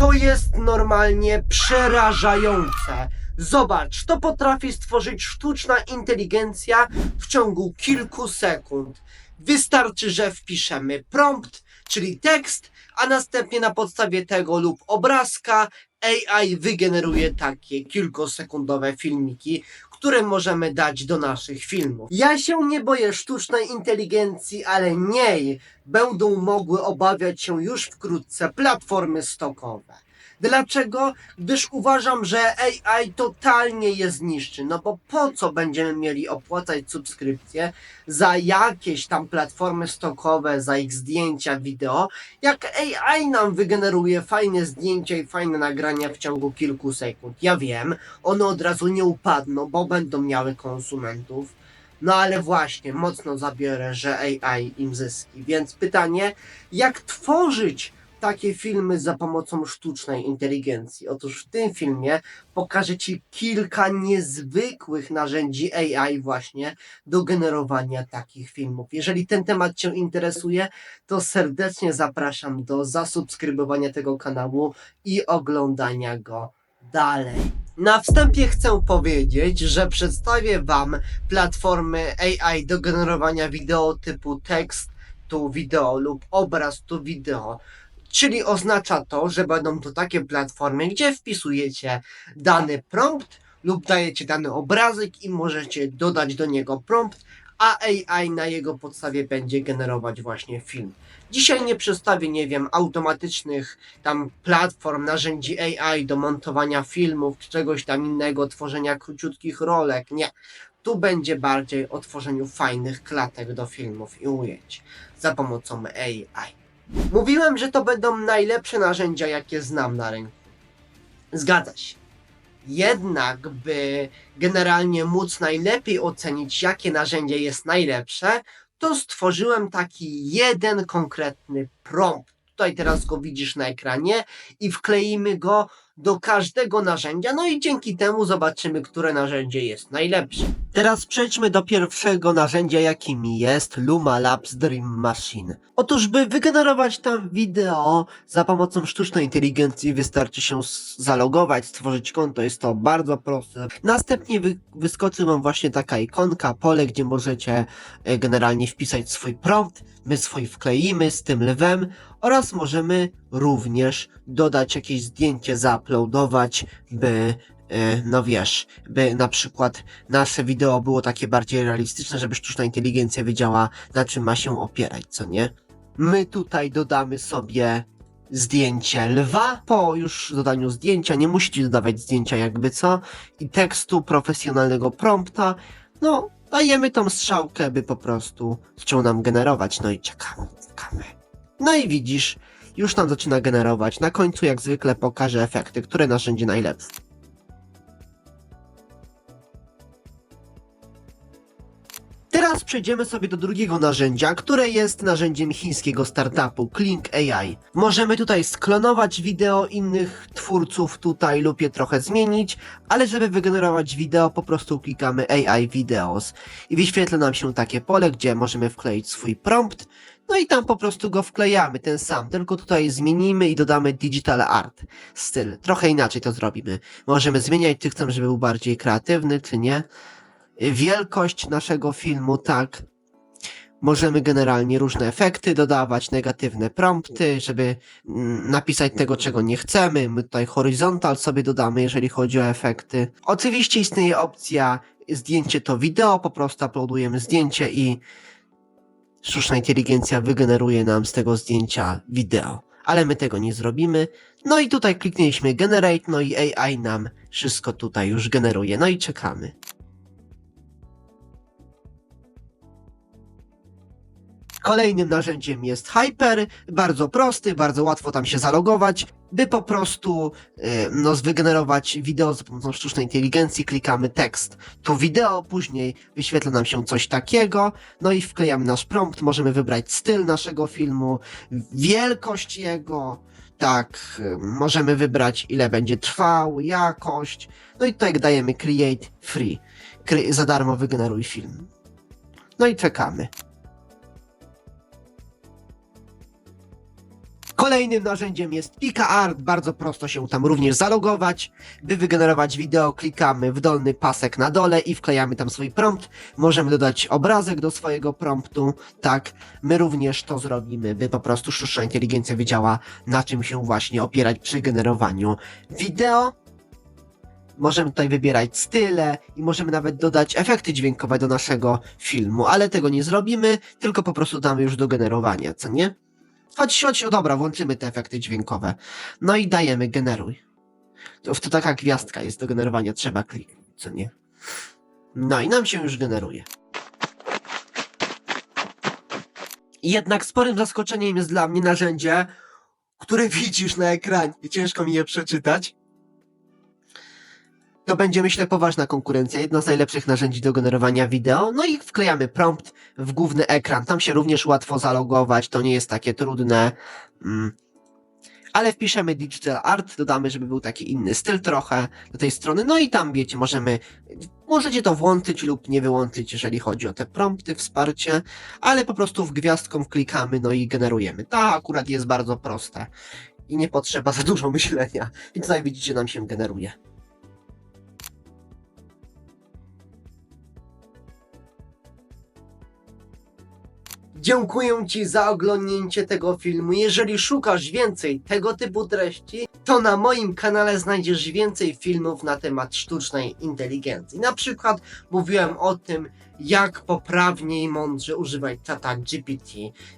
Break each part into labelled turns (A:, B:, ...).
A: To jest normalnie przerażające. Zobacz, to potrafi stworzyć sztuczna inteligencja w ciągu kilku sekund. Wystarczy, że wpiszemy prompt, czyli tekst, a następnie na podstawie tego lub obrazka AI wygeneruje takie kilkosekundowe filmiki, które możemy dać do naszych filmów. Ja się nie boję sztucznej inteligencji, ale niej będą mogły obawiać się już wkrótce platformy stokowe. Dlaczego? Gdyż uważam, że AI totalnie je zniszczy. No bo po co będziemy mieli opłacać subskrypcję za jakieś tam platformy stokowe, za ich zdjęcia, wideo, jak AI nam wygeneruje fajne zdjęcia i fajne nagrania w ciągu kilku sekund. Ja wiem, one od razu nie upadną, bo będą miały konsumentów. No ale właśnie, mocno zabiorę, że AI im zyski. Więc pytanie, jak tworzyć takie filmy za pomocą sztucznej inteligencji? Otóż w tym filmie pokażę Ci kilka niezwykłych narzędzi AI właśnie do generowania takich filmów. Jeżeli ten temat Cię interesuje, to serdecznie zapraszam do zasubskrybowania tego kanału i oglądania go dalej. Na wstępie chcę powiedzieć, że przedstawię Wam platformy AI do generowania wideo typu tekst tu wideo lub obraz tu wideo. Czyli oznacza to, że będą to takie platformy, gdzie wpisujecie dany prompt lub dajecie dany obrazek i możecie dodać do niego prompt, a AI na jego podstawie będzie generować właśnie film. Dzisiaj nie przedstawię, nie wiem, automatycznych tam platform, narzędzi AI do montowania filmów, czegoś tam innego, tworzenia króciutkich rolek. Nie. Tu będzie bardziej o tworzeniu fajnych klatek do filmów i ujęć za pomocą AI. Mówiłem, że to będą najlepsze narzędzia, jakie znam na rynku. Zgadza się. Jednak, by generalnie móc najlepiej ocenić, jakie narzędzie jest najlepsze, to stworzyłem taki jeden konkretny prompt. Tutaj teraz go widzisz na ekranie i wkleimy go do każdego narzędzia, no i dzięki temu zobaczymy, które narzędzie jest najlepsze. Teraz przejdźmy do pierwszego narzędzia, jakim jest Luma Labs Dream Machine. Otóż, by wygenerować tam wideo za pomocą sztucznej inteligencji, wystarczy się zalogować, stworzyć konto, jest to bardzo proste. Następnie wy wyskoczy wam właśnie taka ikonka, pole, gdzie możecie e, generalnie wpisać swój prompt, my swój wkleimy z tym lwem oraz możemy również dodać jakieś zdjęcie, zauploadować, by no wiesz, by na przykład nasze wideo było takie bardziej realistyczne, żeby sztuczna inteligencja wiedziała, na czym ma się opierać, co nie? My tutaj dodamy sobie zdjęcie lwa. Po już dodaniu zdjęcia, nie musicie dodawać zdjęcia jakby co, i tekstu profesjonalnego prompta, no dajemy tą strzałkę, by po prostu zaczął nam generować, no i czekamy, czekamy. No i widzisz, już nam zaczyna generować. Na końcu jak zwykle pokażę efekty, które narzędzie najlepsze. Przejdziemy sobie do drugiego narzędzia, które jest narzędziem chińskiego startupu Klink AI. Możemy tutaj sklonować wideo innych twórców tutaj lub je trochę zmienić, ale żeby wygenerować wideo po prostu klikamy AI Videos i wyświetla nam się takie pole, gdzie możemy wkleić swój prompt, no i tam po prostu go wklejamy, ten sam, tylko tutaj zmienimy i dodamy digital art styl. Trochę inaczej to zrobimy. Możemy zmieniać, czy chcemy, żeby był bardziej kreatywny, czy nie wielkość naszego filmu, tak. Możemy generalnie różne efekty dodawać, negatywne prompty, żeby mm, napisać tego, czego nie chcemy. My tutaj horizontal sobie dodamy, jeżeli chodzi o efekty. Oczywiście istnieje opcja zdjęcie to wideo, po prostu uploadujemy zdjęcie i sztuczna inteligencja wygeneruje nam z tego zdjęcia wideo. Ale my tego nie zrobimy. No i tutaj kliknęliśmy generate, no i AI nam wszystko tutaj już generuje. No i czekamy. Kolejnym narzędziem jest Hyper, bardzo prosty, bardzo łatwo tam się zalogować, by po prostu e, no, wygenerować wideo za pomocą sztucznej inteligencji, klikamy tekst. Tu wideo, później wyświetla nam się coś takiego, no i wklejamy nasz prompt, możemy wybrać styl naszego filmu, wielkość jego, tak, e, możemy wybrać ile będzie trwał, jakość, no i tutaj dajemy create free, za darmo wygeneruj film. No i czekamy. Kolejnym narzędziem jest PicaArt, bardzo prosto się tam również zalogować. By wygenerować wideo klikamy w dolny pasek na dole i wklejamy tam swój prompt. Możemy dodać obrazek do swojego promptu, tak. My również to zrobimy, by po prostu sztuczna inteligencja wiedziała na czym się właśnie opierać przy generowaniu wideo. Możemy tutaj wybierać style i możemy nawet dodać efekty dźwiękowe do naszego filmu, ale tego nie zrobimy, tylko po prostu damy już do generowania, co nie? Chodź, chodź, o dobra, włączymy te efekty dźwiękowe. No i dajemy generuj. To, to taka gwiazdka jest do generowania, trzeba kliknąć, co nie? No i nam się już generuje. Jednak sporym zaskoczeniem jest dla mnie narzędzie, które widzisz na ekranie. Ciężko mi je przeczytać. To będzie, myślę, poważna konkurencja. Jedno z najlepszych narzędzi do generowania wideo. No i wklejamy prompt w główny ekran. Tam się również łatwo zalogować. To nie jest takie trudne. Mm. Ale wpiszemy digital art, dodamy, żeby był taki inny styl trochę do tej strony. No i tam wiecie, możemy, możecie to włączyć lub nie wyłączyć, jeżeli chodzi o te prompty, wsparcie, ale po prostu w gwiazdką klikamy, no i generujemy. To akurat jest bardzo proste i nie potrzeba za dużo myślenia. I tutaj widzicie, nam się generuje. Dziękuję Ci za oglądnięcie tego filmu. Jeżeli szukasz więcej tego typu treści, to na moim kanale znajdziesz więcej filmów na temat sztucznej inteligencji. Na przykład mówiłem o tym, jak poprawnie i mądrze używać czata GPT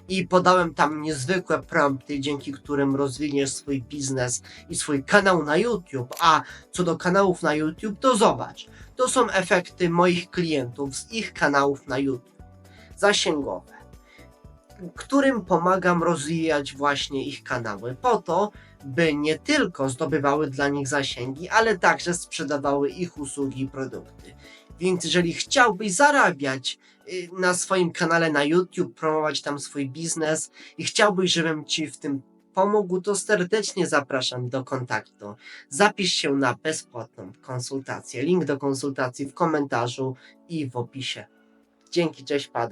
A: i podałem tam niezwykłe prompty, dzięki którym rozwiniesz swój biznes i swój kanał na YouTube. A co do kanałów na YouTube, to zobacz. To są efekty moich klientów z ich kanałów na YouTube. Zasięgowe którym pomagam rozwijać właśnie ich kanały, po to, by nie tylko zdobywały dla nich zasięgi, ale także sprzedawały ich usługi i produkty. Więc jeżeli chciałbyś zarabiać y, na swoim kanale na YouTube, promować tam swój biznes i chciałbyś, żebym Ci w tym pomógł, to serdecznie zapraszam do kontaktu. Zapisz się na bezpłatną konsultację. Link do konsultacji w komentarzu i w opisie. Dzięki, cześć, pada.